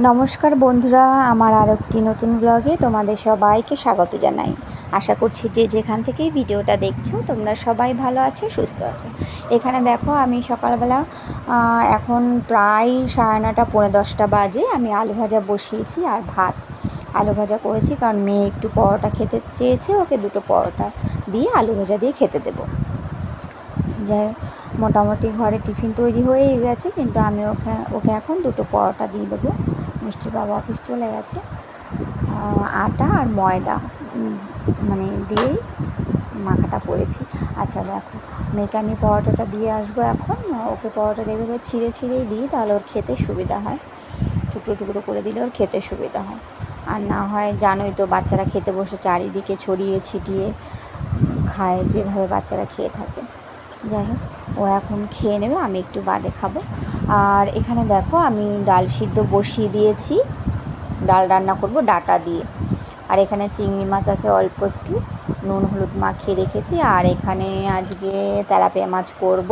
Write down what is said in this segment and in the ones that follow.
নমস্কার বন্ধুরা আমার আর একটি নতুন ব্লগে তোমাদের সবাইকে স্বাগত জানাই। আশা করছি যে যেখান থেকেই ভিডিওটা দেখছ তোমরা সবাই ভালো আছো সুস্থ আছো। এখানে দেখো আমি সকালবেলা এখন প্রায় সাড়ে নটা পৌনে দশটা বাজে আমি আলু ভাজা বসিয়েছি আর ভাত। আলু ভাজা করেছি কারণ মেয়ে একটু পরোটা খেতে চেয়েছে ওকে দুটো পরোটা দিয়ে আলু ভাজা দিয়ে খেতে দেবো। যাই হোক, মোটামুটি ঘরে টিফিন তৈরি হয়েই গেছে কিন্তু আমি ওকে ওকে এখন দুটো পরোটা দিয়ে দেবো। মিষ্টির বাবা অফিস চলে গেছে। আটা আর ময়দা মানে দিয়েই মাখাটা করেছি। আচ্ছা দেখো, মেয়েকে আমি পরোটাটা দিয়ে আসব এখন। ওকে পরোটাটা এভাবে ছিঁড়ে ছিঁড়েই দিই, তাহলে ওর খেতে সুবিধা হয়। টুকরো টুকরো করে দিলে ওর খেতে সুবিধা হয়। আর না হয়, জানোই তো, বাচ্চারা খেতে বসে চারিদিকে ছড়িয়ে ছিটিয়ে খায়, যেভাবে বাচ্চারা খেয়ে থাকে। যাই হোক ও এখন খেয়ে নেবে, আমি একটু বাদে খাব। আর এখানে দেখো, আমি ডাল সিদ্ধ বসিয়ে দিয়েছি। ডাল রান্না করব ডাটা দিয়ে। আর এখানে চিংড়ি মাছ আছে অল্প একটু। নুন, হলুদ মাখিয়ে রেখেছি। আর এখানে আজকে তেলাপিয়া মাছ করব।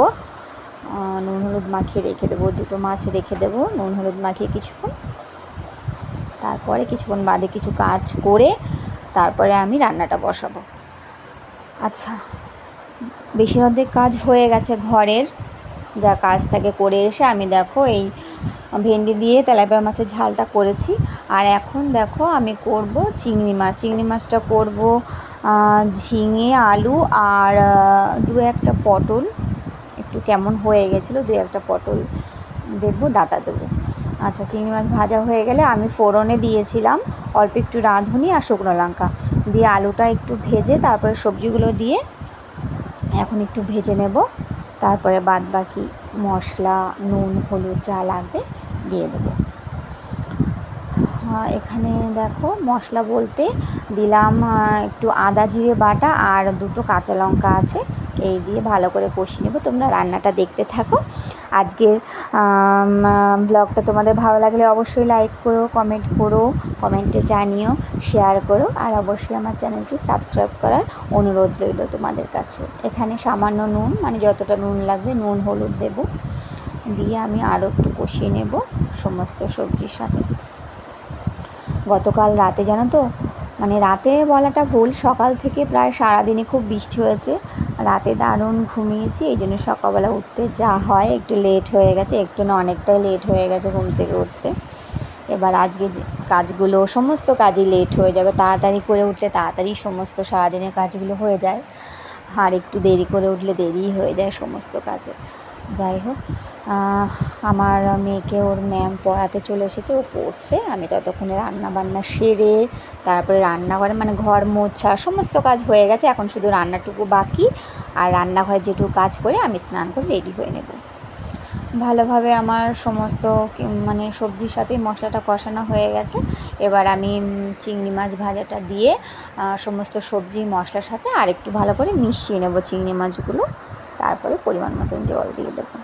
নুন, হলুদ মাখিয়ে রেখে দেবো। দুটো মাছ রেখে দেবো। নুন, হলুদ মাখিয়ে কিছুক্ষণ। তারপরে কিছুক্ষণ বাদে কিছু কাজ করে তারপরে আমি রান্নাটা বসাবো। আচ্ছা বেশির অর্ধেক কাজ হয়ে গেছে ঘরের। যা কাজ থাকে করে এসে আমি দেখো এই ভেন্ডি দিয়ে তেলাপিয়া মাছের ঝালটা করেছি। আর এখন দেখো আমি করব চিংড়ি মাছ। চিংড়ি মাছটা করব ঝিঙে, আলু আর দু একটা পটল। একটু কেমন হয়ে গেছিল, দু একটা পটল দেবো, ডাটা দেবো। আচ্ছা চিংড়ি মাছ ভাজা হয়ে গেলে আমি ফোড়নে দিয়েছিলাম অল্প একটু রাঁধুনি আর শুকনো লঙ্কা। দিয়ে আলুটা একটু ভেজে তারপরে সবজিগুলো দিয়ে এখন একটু ভেজে নেব। তারপরে বাদ বাকি মশলা, নুন, হলুদ যা লাগবে দিয়ে দেবো। এখানে দেখো মশলা বলতে দিলাম একটু আদা জিরে বাটা আর দুটো কাঁচা লঙ্কা আছে। এই দিয়ে ভালো করে কষিয়ে নেব। তোমরা রান্নাটা দেখতে থাকো। আজকের ব্লগটা তোমাদের ভালো লাগলে অবশ্যই লাইক করো কমেন্ট করো কমেন্টে জানিও শেয়ার করো, আর অবশ্যই আমার চ্যানেলটি সাবস্ক্রাইব করার অনুরোধ রইল তোমাদের কাছে। এখানে সামান্য নুন মানে যতটা নুন লাগবে নুন, হলুদ দেবো। দিয়ে আমি আরও একটু কষিয়ে নেব সমস্ত সবজির সাথে। গতকাল রাতে জানো তো মানে রাতে বলাটা ভুল, সকাল থেকে প্রায় সারাদিনই খুব বৃষ্টি হয়েছে। রাতে দারুণ ঘুমিয়েছি, এই জন্য সকালবেলা উঠতে যা হয় একটু লেট হয়ে গেছে, একটু না অনেকটাই লেট হয়ে গেছে ঘুম থেকে উঠতে। এবার আজকে কাজগুলো, সমস্ত কাজই লেট হয়ে যাবে, তাড়াতাড়ি করে উঠলে তাড়াতাড়ি সমস্ত সারাদিনের কাজগুলো হয়ে যায়। আর একটু দেরি করে উঠলে দেরি হয়ে যায় সমস্ত কাজে। যাই হোক আমার মেয়েকে ওর ম্যাম পড়াতে চলে এসেছে, ও পড়ছে। আমি ততক্ষণে রান্না বান্না সেরে, তারপরে রান্নাঘরে মানে ঘর মোছা, সমস্ত কাজ হয়ে গেছে। এখন শুধু রান্নাটুকু বাকি। আর রান্নাঘরে যেটুকু কাজ করে আমি স্নান করে রেডি হয়ে নেব। ভালোভাবে আমার সমস্ত মানে সবজির সাথে মশলাটা কষানো হয়ে গেছে। এবার আমি চিংড়ি মাছ ভাজাটা দিয়ে সমস্ত সবজি মশলার সাথে আর একটু ভালো করে মিশিয়ে নেব চিংড়ি মাছগুলো। তারপরে পরিমাণ মতন জল দিয়ে দেবো।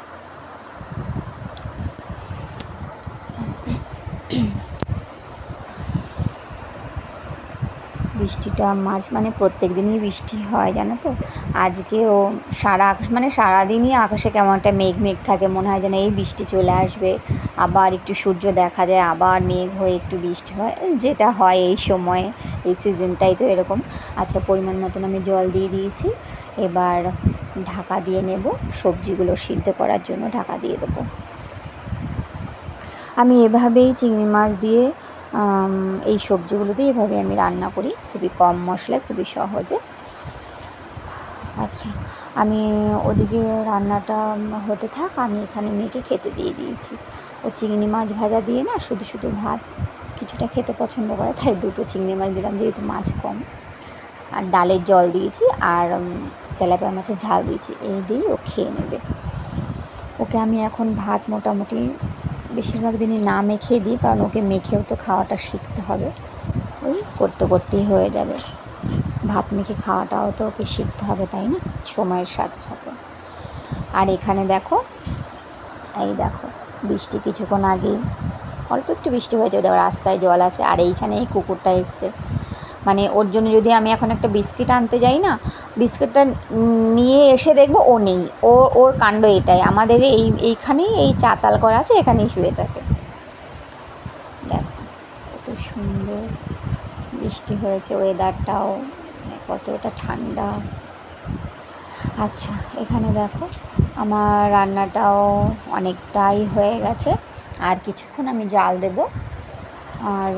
বৃষ্টিটা মাঝ মানে প্রত্যেক দিনই বৃষ্টি হয়, জানো তো? আজকেও সারা আকাশ মানে সারাদিনই আকাশে কেমন একটা মেঘ মেঘ থাকে, মনে হয় যেন এই বৃষ্টি চলে আসবে। আবার একটু সূর্য দেখা যায়, আবার মেঘ হয়ে একটু বৃষ্টি হয় যেটা হয় এই সময়ে, এই সিজনটাই তো এরকম। আচ্ছা পরিমাণ মতন আমি জল দিয়ে দিয়েছি, এবার ঢাকা দিয়ে নেব, সবজিগুলো সিদ্ধ করার জন্য ঢাকা দিয়ে দেবো। আমি এভাবেই চিংড়ি মাছ দিয়ে এই সবজিগুলো দিয়ে এভাবে আমি রান্না করি। খুবই কম মশলায়, খুবই সহজে। আচ্ছা আমি ওদিকে রান্নাটা হতে থাক, আমি এখানে মেয়েকে খেতে দিয়ে দিয়েছি। ও চিংড়ি মাছ ভাজা দিয়ে না, শুধু শুধু ভাত কিছুটা খেতে পছন্দ করে, তাই দুটো চিংড়ি মাছ দিলাম, যেহেতু মাছ কম। আর ডালের জল দিয়েছি, আর তেলাপিয়া মাছের ঝাল দিয়েছি। এই দিয়েই ও খেয়ে নেবে। ওকে আমি এখন ভাত মোটামুটি বেশিরভাগ দিনই না মেখে দিই, কারণ ওকে মেখেও তো খাওয়াটা শিখতে হবে। ওই করতে করতেই হয়ে যাবে। ভাত মেখে খাওয়াটাও তো ওকে শিখতে হবে, তাই না? সময়ের সাথে সাথে। আর এখানে দেখো, এই দেখো, বৃষ্টি কিছুক্ষণ আগেই, অল্প একটু বৃষ্টি হয়েছে, ওদের রাস্তায় জল আছে, আর এইখানে এই কুকুরটা এসছে। মানে ওর জন্য যদি আমি এখন একটা বিস্কিট আনতে যাই না বিস্কিটটা নিয়ে এসে দেখব, ও নেই। ও, ওর কাণ্ড এটাই। আমাদের এই, এইখানেই এই চাতাল করা আছে, এখানেই শুয়ে থাকে। দেখো, কত সুন্দর বৃষ্টি হয়েছে ওয়েদারটাও কতটা ঠান্ডা। আচ্ছা এখানে দেখো, আমার রান্নাটাও অনেকটাই হয়ে গেছে। আর কিছুক্ষণ আমি জাল দেব। আর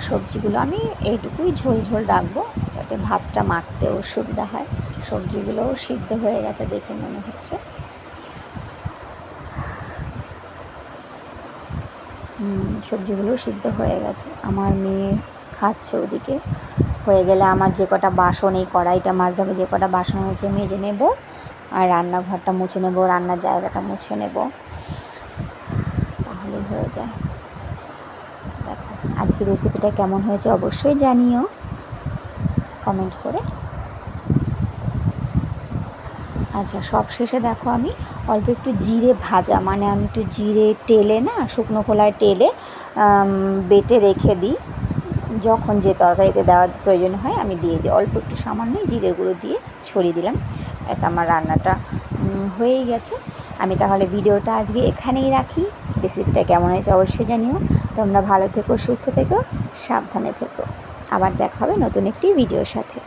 সবজিগুলো আমি এইটুকুই ঝোল ঝোল রাখব। যাতে ভাতটা মাখতেও সুবিধা হয়। সবজিগুলোও সিদ্ধ হয়ে গেছে দেখে মনে হচ্ছে। সবজিগুলো সিদ্ধ হয়ে গেছে। আমার মেয়ে খাচ্ছে ওদিকে। হয়ে গেলে আমার যে কটা বাসন, এই কড়াইটা মাছ ধরে যে কটা বাসন হয়েছে মেজে নেব আর রান্নাঘরটা মুছে নেব, রান্নার জায়গাটা মুছে নেব। তাহলেই হয়ে যায়। দেখো আজকে রেসিপিটা কেমন হয়েছে অবশ্যই জানিও। কমেন্ট করে। আচ্ছা সব শেষে দেখো আমি অল্প একটু জিরে ভাজা মানে আমি একটু জিরে টেলে না, শুকনো খোলায় টেলে বেটে রেখে দিই। যখন যে তরকারিতে দেওয়ার প্রয়োজন হয় আমি দিয়ে দিই। অল্প একটু সামান্য জিরের গুঁড়ো দিয়ে ছড়িয়ে দিলাম। ব্যাস, আমার রান্নাটা হয়েই গেছে। আমি তাহলে ভিডিওটা আজকে এখানেই রাখি। রেসিপিটা কেমন হয়েছে অবশ্যই জানিও। তোমরা ভালো থেকো, সুস্থ থেকো, সাবধানে থেকো। আবার দেখা হবে নতুন একটি ভিডিওর সাথে।